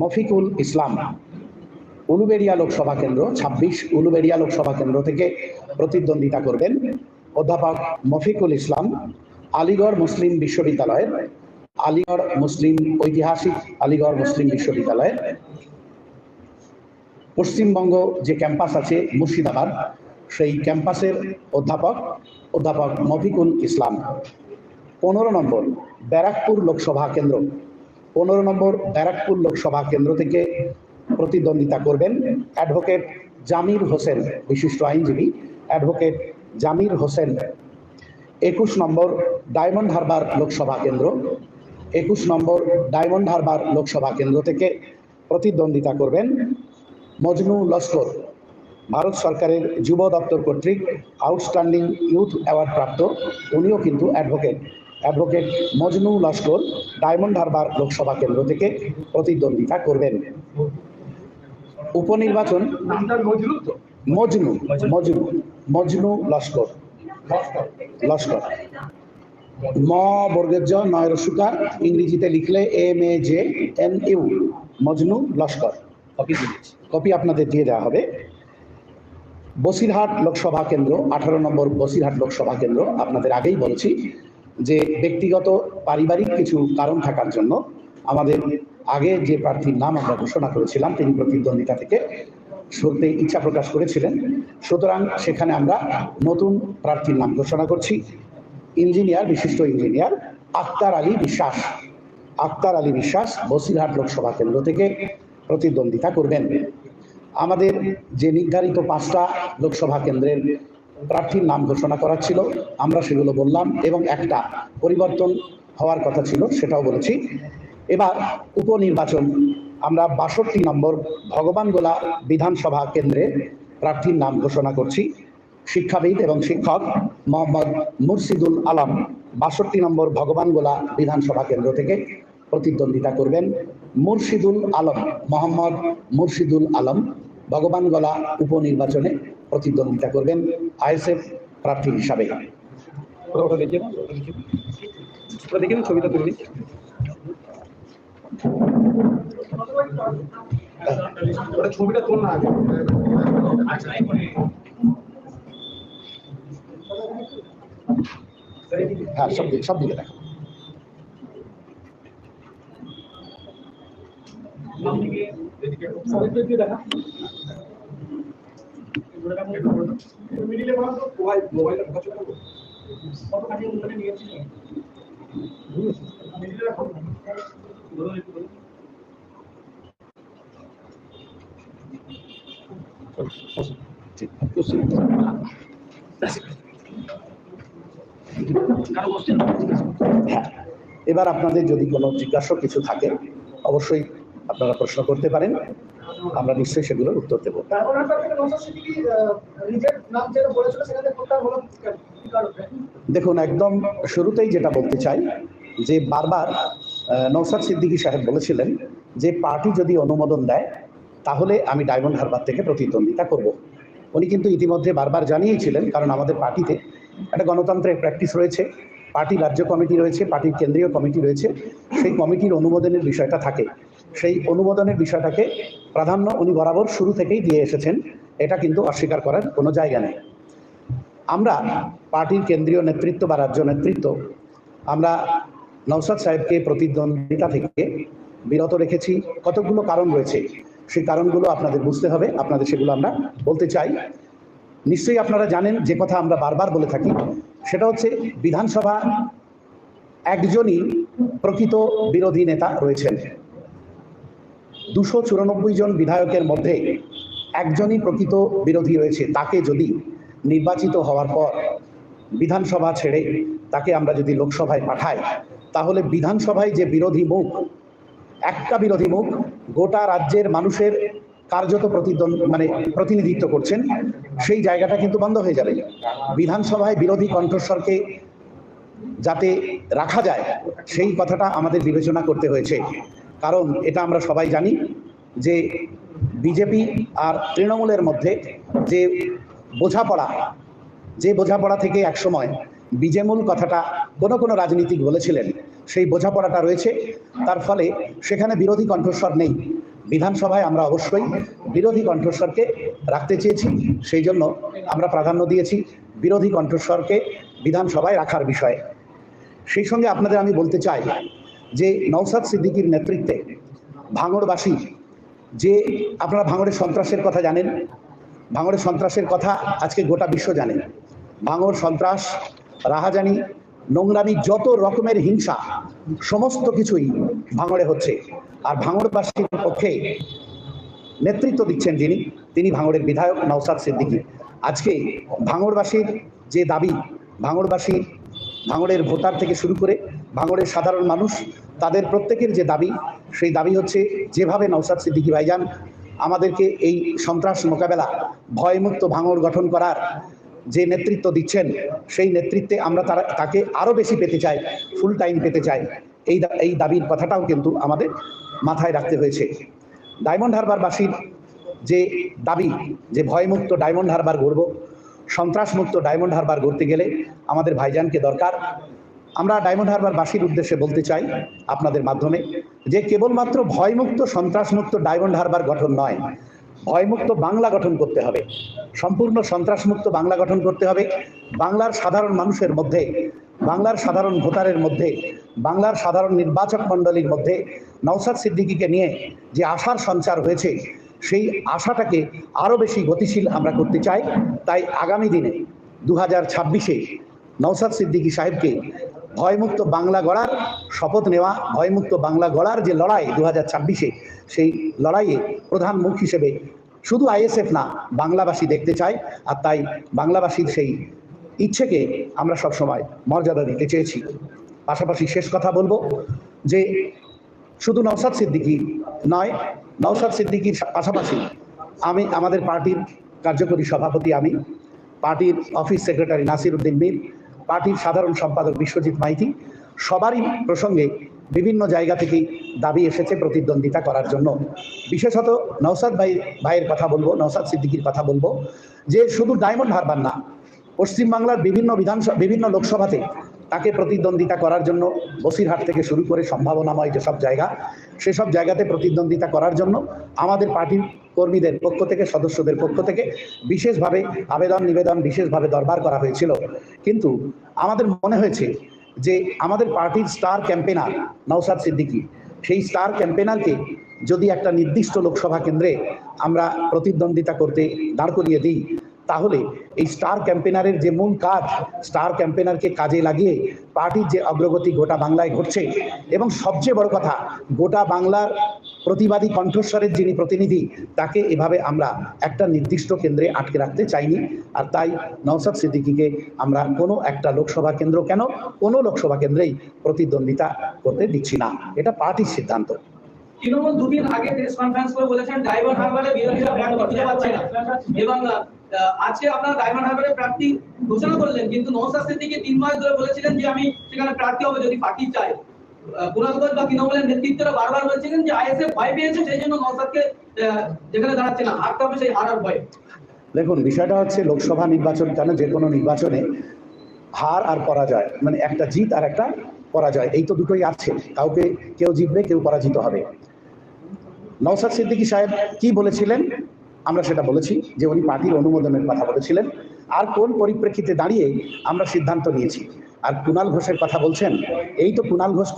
মফিকুল ইসলাম, উলুবেড়িয়া লোকসভা কেন্দ্র, ছাব্বিশ উলুবেড়িয়া লোকসভা কেন্দ্র থেকে প্রতিদ্বন্দ্বিতা করবেন অধ্যাপক মফিকুল ইসলাম, আলিগড় মুসলিম বিশ্ববিদ্যালয়ের, আলিগড় মুসলিম ঐতিহাসিক আলিগড় মুসলিম বিশ্ববিদ্যালয়ের, পশ্চিমবঙ্গ যে ক্যাম্পাস আছে মুর্শিদাবাদ, সেই ক্যাম্পাসের অধ্যাপক অধ্যাপক মফিকুল ইসলাম। পনেরো নম্বর, ব্যারাকপুর লোকসভা কেন্দ্র। পনেরো নম্বর ব্যারাকপুর লোকসভা কেন্দ্র থেকে প্রতিদ্বন্দ্বিতা করবেন অ্যাডভোকেট জামির হোসেন, বিশিষ্ট আইনজীবী। অ্যাডভোকেট জামির হোসেন, একুশ নম্বর ডায়মন্ড হারবার লোকসভা কেন্দ্র। একুশ নম্বর ডায়মন্ড হারবার লোকসভা কেন্দ্র থেকে প্রতিদ্বন্দ্বিতা করবেন মজনু লস্কর, ভারত সরকারের যুব দপ্তর কর্তৃক আউটস্ট্যান্ডিং ইউথ অ্যাওয়ার্ড প্রাপ্ত। উনিও কিন্তু অ্যাডভোকেট। অ্যাডভোকেট মজনু লস্কর ডায়মন্ড হারবার লোকসভা কেন্দ্র থেকে প্রতিদ্বন্দ্বিতা করবেন। উপনির্বাচন মজনু মজনু মজনু লস্কর লস্কর। ম বর্গের নয় রসুকার ইংরেজিতে লিখলে M A J N U Majnu Laskar. Copy copy আপনাদের দিয়ে দেওয়া হবে। বসিরহাট লোকসভা কেন্দ্র আঠারো নম্বর বসিরহাট লোকসভা কেন্দ্র আপনাদের আগেই বলেছি। যে ব্যক্তিগত পারিবারিক কিছু কারণ থাকার জন্য আমাদের আগে যে প্রার্থীর নাম আমরা ঘোষণা করেছিলাম, তিনি প্রতিদ্বন্দ্বিতা থেকে সরতে ইচ্ছা প্রকাশ করেছিলেন। সুতরাং সেখানে আমরা নতুন প্রার্থীর নাম ঘোষণা করছি। ইঞ্জিনিয়ার, বিশিষ্ট ইঞ্জিনিয়ার আক্তার আলী বিশ্বাস। আক্তার আলী বিশ্বাস বসিরহাট লোকসভা কেন্দ্র থেকে প্রতিদ্বন্দ্বিতা করবেন। আমাদের যে নির্ধারিত পাঁচটা লোকসভা কেন্দ্রের প্রার্থীর নাম ঘোষণা করা ছিল, আমরা সেগুলো বললাম এবং একটা পরিবর্তন হওয়ার কথা ছিল, সেটাও বলেছি। এবার উপনির্বাচন, আমরা বাষট্টি নম্বর ভগবানগোলা বিধানসভা কেন্দ্রে প্রার্থীর নাম ঘোষণা করছি। শিক্ষাবিদ এবং শিক্ষক মোহাম্মদ মুর্শিদুল আলম বাষট্টি নম্বর ভগবানগোলা বিধানসভা কেন্দ্র থেকে প্রতিদ্বন্দ্বিতা করবেন। মুর্শিদুল আলম, মোহাম্মদ মুর্শিদুল আলম। ভগবানগোলা উপনির্বাচনে প্রতিদ্বন্দ্বিতা করবেন আইএসএফ প্রার্থী হিসাবে। ছবিটা তুলে ছবিটা তোল না আগে। হ্যাঁ সব দিকে সব দিকে দেখো। এবার আপনাদের যদি কোনো জিজ্ঞাসা কিছু থাকে অবশ্যই আপনারা প্রশ্ন করতে পারেন আমরা নিশ্চয়ই সেগুলোর উত্তর দেবো। দেখুন একদম শুরুতেই যেটা বলতে চাই যে বারবার নওশাদ সিদ্দিকী সাহেব বলেছিলেন যে পার্টি যদি অনুমোদন দেয় তাহলে আমি ডায়মন্ড হারবার থেকে প্রতিদ্বন্দ্বিতা করব। উনি কিন্তু ইতিমধ্যে বারবার জানিয়েছিলেন কারণ আমাদের পার্টিতে একটা গণতন্ত্রের প্র্যাকটিস রয়েছে পার্টি রাজ্য কমিটি রয়েছে পার্টির কেন্দ্রীয় কমিটি রয়েছে সেই কমিটির অনুমোদনের বিষয়টা থাকে। সেই অনুমোদনের বিষয়টাকে প্রাধান্য উনি বরাবর শুরু থেকেই দিয়ে এসেছেন, এটা কিন্তু অস্বীকার করার কোনো জায়গা নেই। আমরা পার্টির কেন্দ্রীয় নেতৃত্ব বা রাজ্য নেতৃত্ব, আমরা নওসাদ সাহেবকে প্রতিদ্বন্দ্বিতা থেকে বিরত রেখেছি। কতগুলো কারণ রয়েছে, সেই কারণগুলো আপনাদের বুঝতে হবে, আপনাদের সেগুলো আমরা বলতে চাই। নিশ্চয়ই আপনারা জানেন, যে কথা আমরা বারবার বলে থাকি, সেটা হচ্ছে বিধানসভা একজনই প্রকৃত বিরোধী নেতা রয়েছেন। দুশো চুরানব্বই জন বিধায়কের মধ্যে একজনই প্রকৃত বিরোধী রয়েছে। তাকে যদি নির্বাচিত হওয়ার পর বিধানসভা ছেড়ে তাকে আমরা যদি লোকসভায় পাঠাই, তাহলে বিধানসভায় যে বিরোধী মুখ, একটা বিরোধী মুখ গোটা রাজ্যের মানুষের কার্যত প্রতিদ্বন্দ্ব মানে প্রতিনিধিত্ব করছেন, সেই জায়গাটা কিন্তু বন্ধ হয়ে যাবে। বিধানসভায় বিরোধী কণ্ঠস্বরকে যাতে রাখা যায়, সেই কথাটা আমাদের বিবেচনা করতে হয়েছে। কারণ এটা আমরা সবাই জানি যে বিজেপি আর তৃণমূলের মধ্যে যে বোঝাপড়া যে বোঝাপড়া থেকে একসময় বিজেমূল কথাটা কোনো কোনো রাজনীতিক বলেছিলেন, সেই বোঝাপড়াটা রয়েছে। তার ফলে সেখানে বিরোধী কণ্ঠস্বর নেই। বিধানসভায় আমরা অবশ্যই বিরোধী কণ্ঠস্বরকে রাখতে চেয়েছি, সেই জন্য আমরা প্রাধান্য দিয়েছি বিরোধী কণ্ঠস্বরকে বিধানসভায় রাখার বিষয়ে। সেই সঙ্গে আপনাদের আমি বলতে চাই যে নৌসাদ সিদ্দিকীর নেতৃত্বে ভাঙড়বাসী, যে আপনারা ভাঙড়ের সন্ত্রাসের কথা জানেন, ভাঙড়ের সন্ত্রাসের কথা আজকে গোটা বিশ্ব জানেন ভাঙড় সন্ত্রাস, রাহাজানি, নোংরামি যত রকমের হিংসা, সমস্ত কিছুই ভাঙড়ে হচ্ছে। আর ভাঙড়বাসীর পক্ষে নেতৃত্ব দিচ্ছেন যিনি, তিনি ভাঙড়ের বিধায়ক নওসাদ সিদ্দিকী। আজকে ভাঙড়বাসীর যে দাবি ভাঙড়বাসী ভাঙড়ের ভোটার থেকে শুরু করে ভাঙড়ের সাধারণ মানুষ, তাদের প্রত্যেকের যে দাবি, সেই দাবি হচ্ছে যেভাবে নওসাদ সিদ্দিকী ভাইজান আমাদেরকে এই সন্ত্রাস মোকাবেলা, ভয়মুক্ত ভাঙড় গঠন করার যে নেতৃত্ব দিচ্ছেন, সেই নেতৃত্বে আমরা তারা, তাকে আরও বেশি পেতে চাই ফুল টাইম পেতে চাই। এই এই দাবির কথাটাও কিন্তু আমাদের মাথায় রাখতে হয়েছে। ডায়মন্ড হারবারবাসীর যে দাবি, যে ভয়মুক্ত ডায়মন্ড হারবার গড়ব সন্ত্রাসমুক্ত ডায়মন্ড হারবার গড়তে গেলে আমাদের ভাইজানকে দরকার। আমরা ডায়মন্ড হারবারবাসীর উদ্দেশ্যে বলতে চাই আপনাদের মাধ্যমে যে কেবলমাত্র ভয়মুক্ত, সন্ত্রাসমুক্ত ডায়মন্ড হারবার গঠন নয়, ভয়মুক্ত বাংলা গঠন করতে হবে। সম্পূর্ণ সন্ত্রাসমুক্ত বাংলা গঠন করতে হবে। বাংলার সাধারণ মানুষের মধ্যে, বাংলার সাধারণ ভোটারের মধ্যে, বাংলার সাধারণ নির্বাচক মণ্ডলীর মধ্যে নওসাদ সিদ্দিকিকে নিয়ে যে আশার সঞ্চার হয়েছে, সেই আশাটাকে আরও বেশি গতিশীল আমরা করতে চাই। তাই আগামী দিনে দু হাজার ছাব্বিশে নওসাদ সিদ্দিকী সাহেবকে ভয়মুক্ত বাংলা গড়ার শপথ নেওয়া, ভয়মুক্ত বাংলা গড়ার যে লড়াই দু হাজার ছাব্বিশে, সেই লড়াইয়ে প্রধান মুখ হিসেবে শুধু আইএসএফ না, বাংলাবাসী দেখতে চায়। আর তাই বাংলাবাসীর সেই ইচ্ছেকে আমরা সবসময় মর্যাদা দিতে চেয়েছি। পাশাপাশি শেষ কথা বলব যে শুধু নওসাদ সিদ্দিকী নয় নওসাদ সিদ্দিকীর পাশাপাশি আমি, আমাদের পার্টির কার্যকরী সভাপতি আমি, পার্টির অফিস সেক্রেটারি নাসির উদ্দিন মীর পার্টির সাধারণ সম্পাদক বিশ্বজিৎ মাইতি সবারই প্রসঙ্গে বিভিন্ন জায়গা থেকেই দাবি এসেছে প্রতিদ্বন্দ্বিতা করার জন্য। বিশেষত নওসাদ ভাই, ভাইয়ের কথা বলব, নওসাদ সিদ্দিকীর কথা বলব যে শুধু ডায়মন্ড হারবার না, পশ্চিমবাংলার বিভিন্ন বিধানসভা বিভিন্ন লোকসভাতে তাকে প্রতিদ্বন্দ্বিতা করার জন্য বসিরহাট থেকে শুরু করে সম্ভাবনাময় যেসব জায়গা, সেসব জায়গাতে প্রতিদ্বন্দ্বিতা করার জন্য আমাদের পার্টির কর্মীদের পক্ষ থেকে, সদস্যদের পক্ষ থেকে বিশেষভাবে আবেদন নিবেদন বিশেষভাবে দরবার করা হয়েছিল। কিন্তু আমাদের মনে হয়েছে যে আমাদের পার্টির স্টার ক্যাম্পেনার নওসাদ সিদ্দিকী, সেই স্টার ক্যাম্পেনারকে যদি একটা নির্দিষ্ট লোকসভা কেন্দ্রে আমরা প্রতিদ্বন্দ্বিতা করতে দাঁড় করিয়ে দিই, তাহলে এই স্টার ক্যাম্পেনারের যে মূল কাজ, স্টার ক্যাম্পেনারকে কাজে লাগিয়ে পার্টির যে অগ্রগতি গোটা বাংলায় ঘটছে। এবং সবচেয়ে বড় কথা, গোটা বাংলার প্রতিবাদী কণ্ঠস্বরের যিনি প্রতিনিধি, তাকে এভাবে আমরা একটা নির্দিষ্ট কেন্দ্রে আটকে রাখতে চাইনি। আর তাই নওসাদ সিদ্দিকীকে আমরা কোনো একটা লোকসভা কেন্দ্র কেন, কোনো লোকসভা কেন্দ্রেই প্রতিদ্বন্দ্বিতা করতে দিচ্ছি না। এটা পার্টির সিদ্ধান্ত। তিন মাস ধরে বলেছিলেন যে, আমি সেখানে প্রার্থী হবে যদি পার্টি চাই পুরাতগঞ্জ বা তৃণমূলের নেতৃত্বরা বারবার বলছিলেন যে আইএসএফ ভয় পেয়েছে, সেই জন্য নৌসাদকে যেখানে দাঁড়াচ্ছে না। হারতে হবে সেই হারার ভয়। দেখুন, বিষয়টা হচ্ছে লোকসভা নির্বাচন কেন যে কোনো নির্বাচনে হার আর পরাজয় মানে একটা জিত আর একটা পরাজয়, এই তো দুটোই আছে। কাউকে কেউ জিতবে, কেউ পরাজিত হবে। নওসাদ সিদ্দিকী সাহেব কি বলেছিলেন? আমরা সেটা বলেছি যে উনি পার্টির অনুমোদনের কথা বলেছিলেন। আর কোন পরিপ্রেক্ষিতে দাঁড়িয়ে আমরা সিদ্ধান্ত নিয়েছি। আর কুণাল ঘোষের কথা বলছেন, এই তো কুণাল ঘোষ